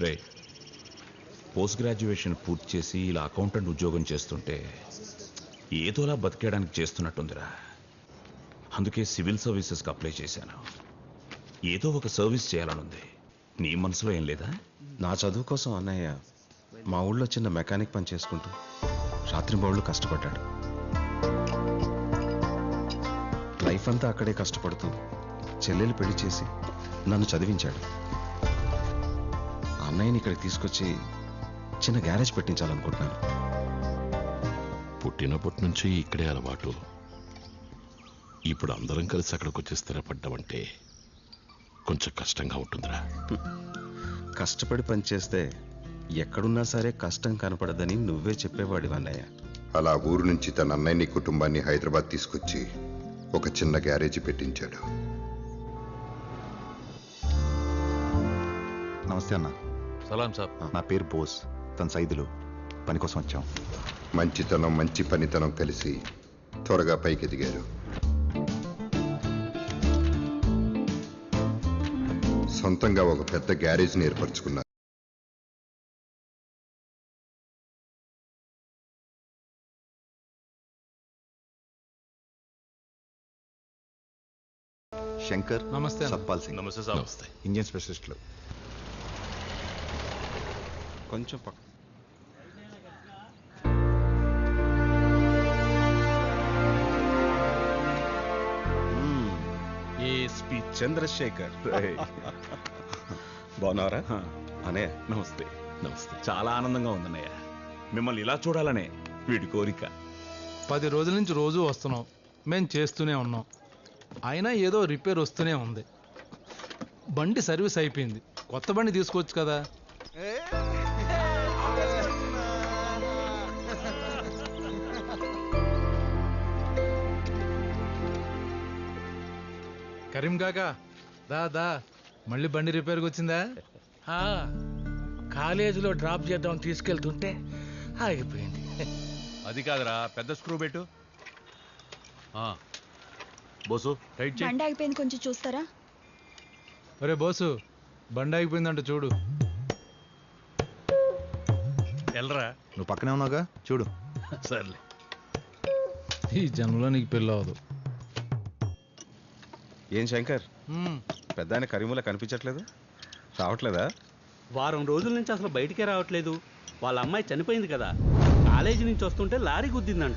రే post graduation పూర్తి చేసి ఇలా అకౌంటెంట్ ఉద్యోగం చేస్తుంటే ఏదోలా బతికేయడానికి చేస్తున్నట్టుందిరా. అందుకే సివిల్ సర్వీసెస్కి అప్లై చేశాను. ఏదో ఒక సర్వీస్ చేయాలనుంది. నీ మనసులో ఏం లేదా? నా చదువు కోసం అన్నయ్య మా ఊళ్ళో చిన్న మెకానిక్ పని చేసుకుంటూ రాత్రిబౌళ్ళు కష్టపడ్డాడు. లైఫ్ అంతా అక్కడే కష్టపడుతూ చెల్లెలు పెళ్ళి చేసి నన్ను చదివించాడు. అన్నయ్యని ఇక్కడికి తీసుకొచ్చి చిన్న గ్యారేజ్ పెట్టించాలనుకుంటున్నాను. పుట్టినప్పటి నుంచి ఇక్కడే అలవాటు. ఇప్పుడు అందరం కలిసి అక్కడికి వచ్చి స్థిరపడ్డామంటే కొంచెం కష్టంగా ఉంటుందిరా. కష్టపడి పని చేస్తే ఎక్కడున్నా సరే కష్టం కనపడదని నువ్వే చెప్పేవాడి అన్నయ్య. అలా ఊరు నుంచి తన అన్నయ్యని కుటుంబాన్ని హైదరాబాద్ తీసుకొచ్చి ఒక చిన్న గ్యారేజీ పెట్టించాడు. నమస్తే అన్న. సలాం సాబ్. నా పేరు బోస్. తన సైదులు. పని కోసం వచ్చాం. మంచితనం మంచి పనితనం కలిసి త్వరగా పైకి ఎదిగారు. సొంతంగా ఒక పెద్ద గ్యారేజ్ని ఏర్పరచుకున్నారు. శంకర్ నమస్తే అన్న. సత్పాల్ సింగ్. నమస్తే సాబ్. నమస్తే. ఇండియన్ స్పెషలిస్టులు. కొంచెం పక్క. ఏఎస్పి చంద్రశేఖర్. బాగున్నారా అనే నమస్తే. నమస్తే. చాలా ఆనందంగా ఉందన్నయ్య. మిమ్మల్ని ఇలా చూడాలనే వీడి కోరిక. పది రోజుల నుంచి రోజు వస్తున్నాం. మేము చేస్తూనే ఉన్నాం. అయినా ఏదో రిపేర్ వస్తూనే ఉంది. బండి సర్వీస్ అయిపోయింది. కొత్త బండి తీసుకోవచ్చు కదా? కరీం కాకా దా దా. మళ్ళీ బండి రిపేర్కి వచ్చిందా? ఆ, కాలేజీలో డ్రాప్ చేద్దాం తీసుకెళ్తుంటే ఆగిపోయింది. అది కాదురా పెద్ద స్క్రూ పెట్టు. బోసు టైట్ చేయి. బండి ఆగిపోయింది కొంచెం చూస్తారా? ఒరే బోసు బండి ఆగిపోయిందంట చూడు. ఎల్రా. నువ్వు పక్కనే ఉన్నావుగా చూడు. సర్లే. ఈ జన్మలో నీకు పెళ్ళి అవ్వదు ఏం శంకర్. పెద్ద ఆయన కరీములా కనిపించట్లేదు? రావట్లేదా? వారం రోజుల నుంచి అసలు బయటికే రావట్లేదు. వాళ్ళ అమ్మాయి చనిపోయింది కదా. కాలేజీ నుంచి వస్తుంటే లారీ గుద్దిందంట.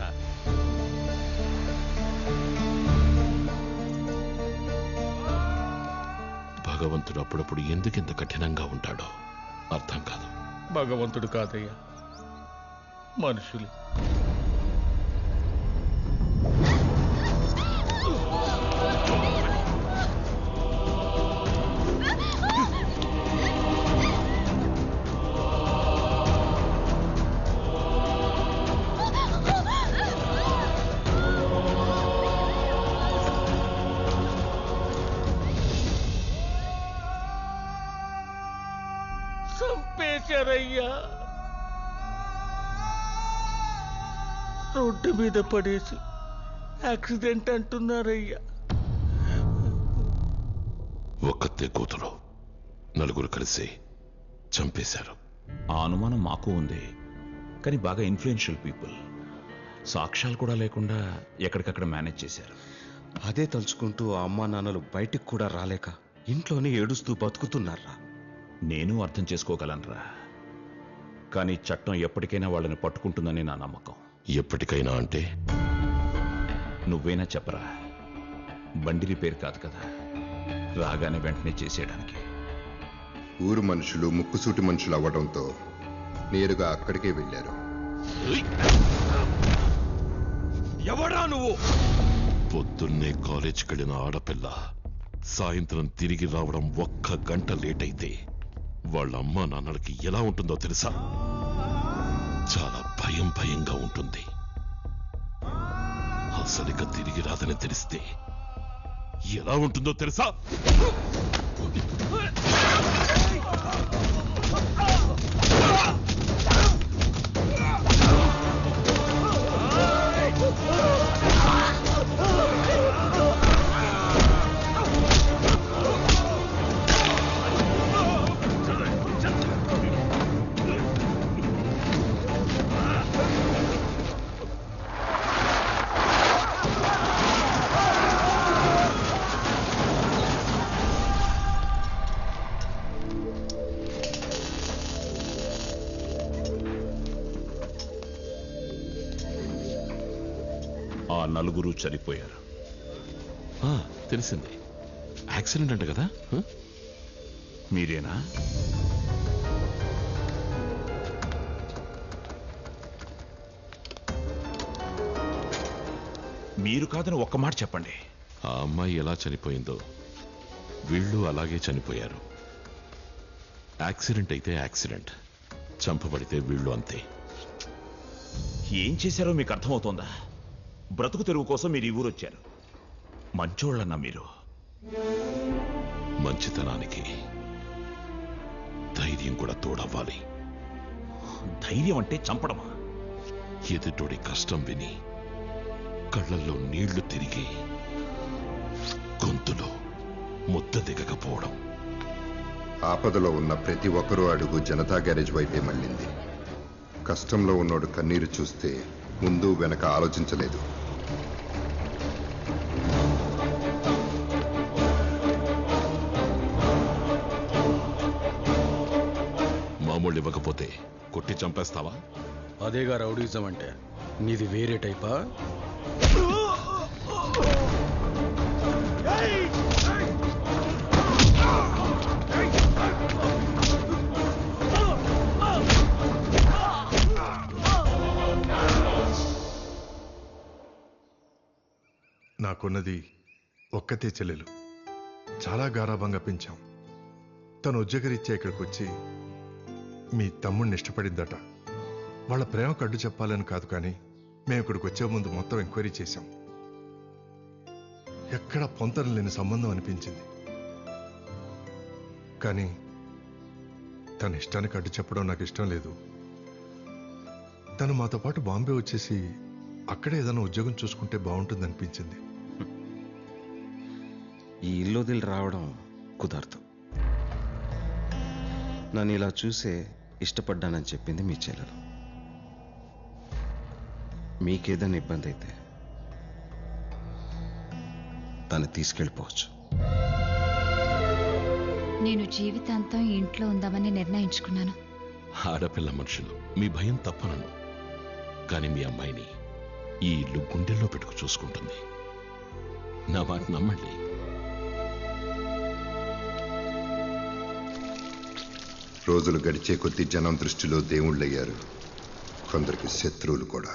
భగవంతుడు అప్పుడప్పుడు ఎందుకింత కఠినంగా ఉంటాడో అర్థం కాదు. భగవంతుడు కాదయ్యా. మనుషులు. చంపేశారయ్యా రోడ్డు మీద పడేసి యాక్సిడెంట్ అంటున్నారయ్యా. ఒక్కతే కూతురు నలుగురు కలిసి చంపేశారు. ఆ అనుమానం మాకు ఉంది కానీ బాగా ఇన్ఫ్లుయెన్షియల్ పీపుల్ సాక్ష్యాలు కూడా లేకుండా ఎక్కడికక్కడ మేనేజ్ చేశారు. అదే తలుచుకుంటూ ఆ అమ్మా నాన్నలు బయటికి కూడా రాలేక ఇంట్లోనే ఏడుస్తూ బతుకుతున్నారా? నేను అర్థం చేసుకోగలనురా. కానీ చట్టం ఎప్పటికైనా వాళ్ళని పట్టుకుంటుందని నా నమ్మకం. ఎప్పటికైనా అంటే? నువ్వేనా చెప్పరా? బండి రిపేర్ కాదు కదా. రాగానే వెంటనే చేసేయడానికి. ఊరు మనుషులు ముక్కుసూటి మనుషులు అవ్వడంతో నేరుగా అక్కడికే వెళ్ళారు. ఎవడా నువ్వు? పొద్దున్నే కాలేజ్కి వెళ్ళిన ఆడపిల్ల సాయంత్రం తిరిగి రావడం ఒక్క గంట లేట్ అయితే వాళ్ళ అమ్మా నాన్నలకి ఎలా ఉంటుందో తెలుసా? చాలా భయం భయంగా ఉంటుంది. అసలుగా తిరిగి రాదని తెలిస్తే ఎలా ఉంటుందో తెలుసా? నలుగురు చనిపోయారు. ఆ, తెలిసింది. యాక్సిడెంట్ అంట కదా? మీరేనా? మీరు కాదని ఒక్క మాట చెప్పండి. ఆ అమ్మాయి ఎలా చనిపోయిందో. వీళ్ళు అలాగే చనిపోయారు. యాక్సిడెంట్ అయితే యాక్సిడెంట్. చంపబడితే వీళ్ళు అంతే. ఏం చేశారో మీకు అర్థమవుతోందా? బ్రతుకు తెరువు కోసం మీరు ఈ ఊరు వచ్చారు మంచోళ్ళన్నా మీరు. మంచితనానికి ధైర్యం కూడా తోడవ్వాలి. ధైర్యం అంటే చంపడమా? ఎదుటోడి కష్టం విని కళ్ళల్లో నీళ్ళు తిరిగి గొంతులో ముద్ద దిగకపోవడం. ఆపదలో ఉన్న ప్రతి ఒక్కరూ అడుగు జనతా గ్యారేజ్ వైపే మళ్ళింది. కష్టంలో ఉన్నోడు కన్నీరు చూస్తే ముందు వెనక ఆలోచించలేదు. మామూలు ఇవ్వకపోతే కొట్టి చంపేస్తావా? అదేగా రౌడీజం అంటే. నీది వేరే టైపా? నాకున్నది ఒక్కతే చెల్లెలు. చాలా గారాభంగా పెంచాం. తను ఉద్యోగరీత్యా ఇక్కడికి వచ్చి మీ తమ్ముడిని ఇష్టపడిద్దట. వాళ్ళ ప్రేమకు అడ్డు చెప్పాలని కాదు కానీ మేము ఇక్కడికి వచ్చే ముందు మొత్తం ఎంక్వైరీ చేశాం. ఎక్కడ పొంతన లేని సంబంధం అనిపించింది. కానీ తన ఇష్టానికి అడ్డు చెప్పడం నాకు ఇష్టం లేదు. తను మాతో పాటు బాంబే వచ్చేసి అక్కడే ఏదైనా ఉద్యోగం చూసుకుంటే బాగుంటుంది అనిపించింది ఈ ఇల్లు వదిలి రావడం కుదరదు. నన్ను ఇలా చూసే ఇష్టపడ్డానని చెప్పింది మీ చెల్లెలు. మీకేదైనా ఇబ్బంది అయితే తను తీసుకెళ్ళిపోవచ్చు. నేను జీవితాంతం ఇంట్లో ఉందామని నిర్ణయించుకున్నాను. ఆడపిల్ల మనుషులు మీ భయం తప్పనను. కానీ మీ అమ్మాయిని ఈ ఇల్లు గుండెల్లో పెట్టుకు చూసుకుంటుంది. నా మాట నమ్మండి. రోజులు గడిచే కొద్దీ జనం దృష్టిలో దేవుళ్ళయ్యారు. కొందరికి శత్రువులు కూడా.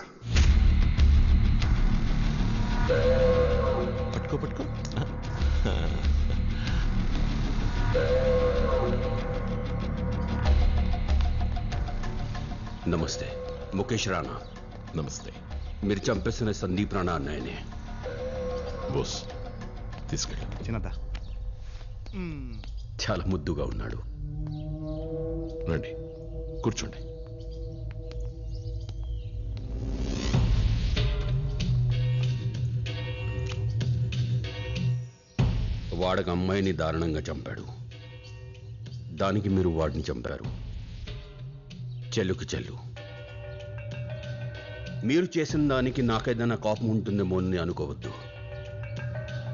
పట్టుకో పట్టుకో. నమస్తే. ముఖేష్ రాణా. నమస్తే. మీరు చంపేసిన సందీప్ రాణా అన్నయ్యనే. బోస్ తీసుకెళ్ళి. చిన్నదా? చాలా ముద్దుగా ఉన్నాడు. రండి కూర్చోండి. వాడక అమ్మాయిని దారుణంగా చంపాడు. దానికి మీరు వాడిని చంపారు. చెల్లుకు చెల్లు. మీరు చేసిన దానికి నాకేదైనా కోపం ఉంటుందేమో అని అనుకోవద్దు.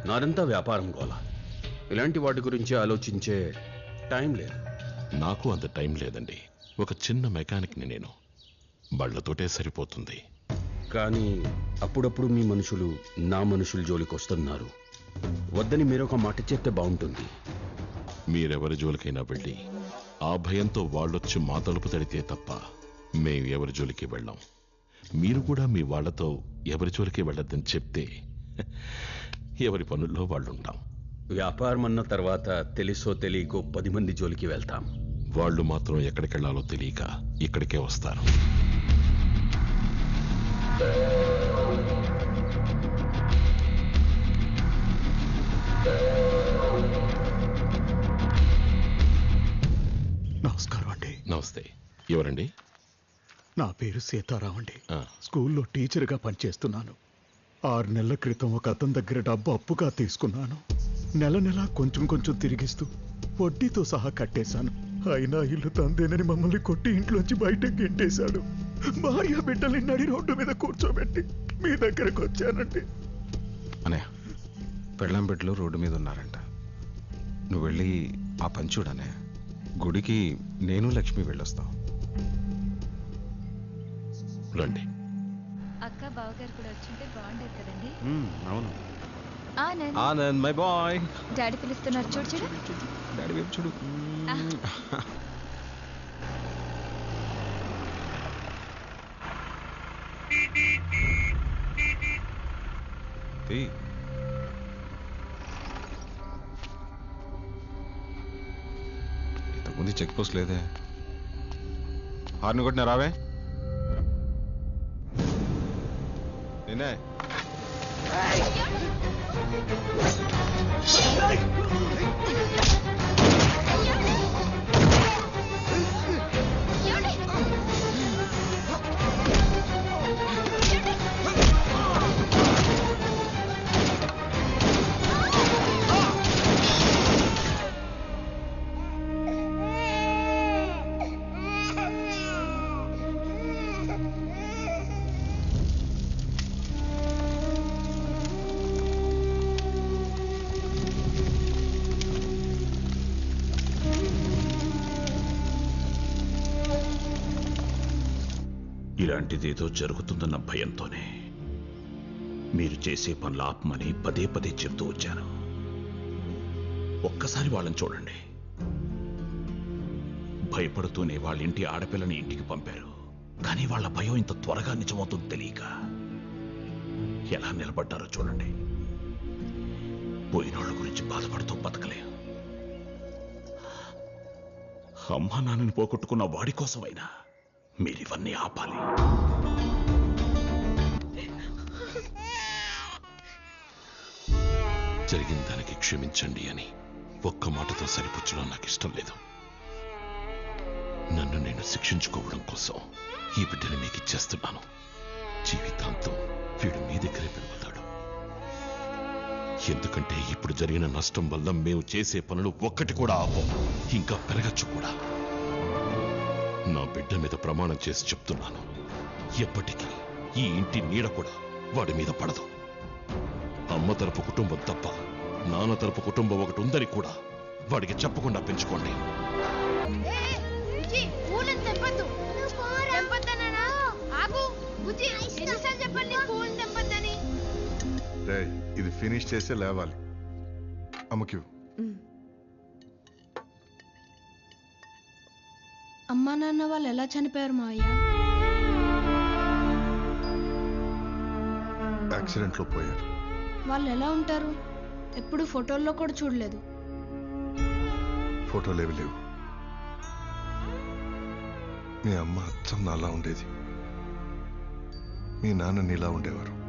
నాదంతా వ్యాపారం గోల. ఇలాంటి వాటి గురించి ఆలోచించే టైం లేదు. నాకు అంత టైం లేదండి. ఒక చిన్న మెకానిక్ని నేను. బళ్ళతోటే సరిపోతుంది. కానీ అప్పుడప్పుడు మీ మనుషులు నా మనుషుల జోలికి వస్తున్నారు వద్దని మీరు ఒక మాట చెప్తే బాగుంటుంది. మీరెవరి జోలికైనా వెళ్ళి ఆ భయంతో వాళ్ళొచ్చి మా తలుపు తడితే తప్ప మేం ఎవరి జోలికి వెళ్ళాం. మీరు కూడా మీ వాళ్ళతో ఎవరి జోలికి వెళ్ళొద్దని చెప్తే ఎవరి పనుల్లో వాళ్ళుంటాం. వ్యాపారం అన్న తర్వాత తెలుసో తెలియకో పది మంది జోలికి వెళ్తాం. వాళ్ళు మాత్రం ఎక్కడికెళ్ళాలో తెలియక ఇక్కడికే వస్తారు. నమస్కారం అండి. నమస్తే. ఎవరండి? నా పేరు సీతారాం అండి. ఆ, స్కూల్లో టీచర్గా పనిచేస్తున్నాను. ఆరు నెలల క్రితం ఒక అతని దగ్గర డబ్బు అప్పుగా తీసుకున్నాను. నెల నెల కొంచెం కొంచెం తిరిగిస్తూ వడ్డీతో సహా కట్టేశాను. అయినా ఇల్లు తందేనని మమ్మల్ని కొట్టి ఇంట్లోంచి బయటకు గెంటేశాడు భార్య బిడ్డల్ని నడి రోడ్డు మీద కూర్చోబెట్టి మీ దగ్గరకు వచ్చానండి. అనయ్య పెళ్ళం బిడ్డలు రోడ్డు మీద ఉన్నారంట. నువ్వు వెళ్ళి ఆ పని చూడనే గుడికి నేను లక్ష్మి వెళ్ళొస్తాం. రండి. అక్క బావగారు కూడా వచ్చుంటే బాగుండేది కదండి? అవును. Anand. Anand my boy daddy పిలుస్తున్నారు. చూడు చూడు. డాడీ వైపు చూడు. ఇంతకుముందు చెక్ పోస్ట్ లేదే. హార్న్ కొట్టినా రావే? ఇలాంటిదేదో జరుగుతుందన్న భయంతోనే మీరు చేసే పనులు ఆపమని పదే పదే చెబుతూ వచ్చాను. ఒక్కసారి వాళ్ళని చూడండి. భయపడుతూనే వాళ్ళ ఇంటి ఆడపిల్లని ఇంటికి పంపారు. కానీ వాళ్ళ భయం ఇంత త్వరగా నిజమవుతుంది తెలియక ఎలా నిలబడ్డారో చూడండి. పోయినోళ్ళ గురించి బాధపడుతూ బతకలేం. అమ్మా నాన్నని పోగొట్టుకున్న వాడి కోసమైనా మీరివన్నీ ఆపాలి. జరిగిన దానికి క్షమించండి అని ఒక్క మాటతో సరిపుచ్చడం నాకు ఇష్టం లేదు. నన్ను నేను శిక్షించుకోవడం కోసం ఈ బిడ్డని మీకు ఇచ్చేస్తున్నాను జీవితాంతం వీడు మీ దగ్గరే పెరుగుతాడు. ఎందుకంటే ఇప్పుడు జరిగిన నష్టం వల్ల మేము చేసే పనులు ఒక్కటి కూడా ఆపం ఇంకా పెరగచ్చు కూడా. నా బిడ్డ మీద ప్రమాణం చేసి చెప్తున్నాను. ఎప్పటికీ ఈ ఇంటి నీడ కూడా వాడి మీద పడదు. అమ్మ తరపు కుటుంబం తప్ప నాన్న తరపు కుటుంబం ఒకటి ఉందని కూడా వాడికి చెప్పకుండా పెంచుకోండి. ఇది ఫినిష్ చేసే లేవాలి. అమ్మకి అమ్మా నాన్న వాళ్ళు ఎలా చనిపోయారు మావయ్య? యాక్సిడెంట్లో పోయారు. వాళ్ళు ఎలా ఉంటారు? ఎప్పుడు ఫోటోల్లో కూడా చూడలేదు. ఫోటోలు ఏవి లేవు. మీ అమ్మ అచ్చం నాలా ఉండేది. మీ నాన్న నీలా ఉండేవారు.